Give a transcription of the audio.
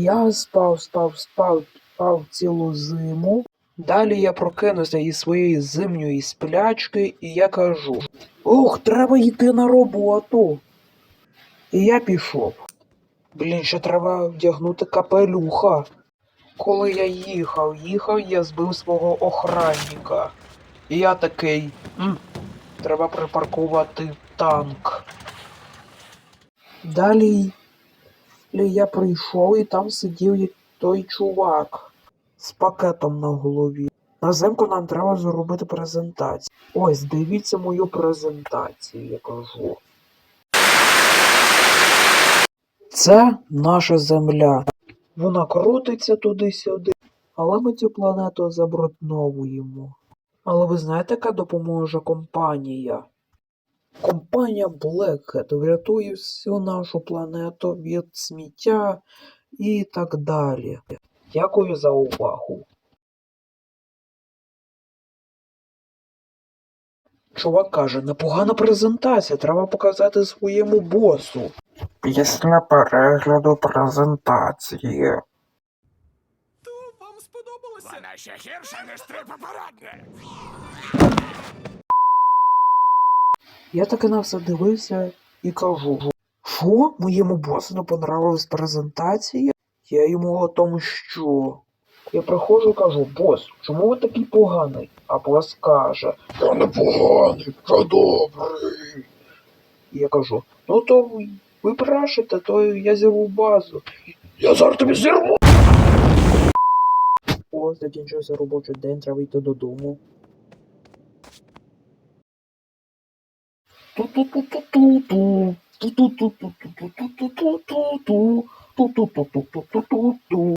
Я спав, спав, спав, спав цілу зиму. Далі я прокинувся із своєї зимньої сплячки, і я кажу: Ох, треба йти на роботу. І я пішов. Блін, ще треба вдягнути капелюха. Коли я їхав, їхав, я збив свого охранника. І я такий. М, треба припаркувати танк. Далі я прийшов і там сидів той чувак з пакетом на голові. На земку нам треба зробити презентацію. Ось, дивіться мою презентацію, я кажу. Це наша земля. Вона крутиться туди-сюди, але ми цю планету забрудновуємо. Але ви знаєте, яка допоможе компанія? Компанія Black Hat врятує всю нашу планету від сміття і так далі. Дякую за увагу. Чувак каже, непогана презентація, треба показати своєму босу. Після перегляду презентації. Вам сподобалося? Вона ще гірша, ніж три Я таки на все дивився і кажу: що моєму босу не понравилась презентація? Я йому о тому що. Я приходжу і кажу, бос, чому ви такий поганий? А бос каже, я не поганий, я добрий. І я кажу, ну то ви- ви брешете, то я зірву базу. Я зараз тобі зірву. О, закінчився робочий день, треба йти додому. トトトトトト、トトトトトトトトトト、トトトトトトトト。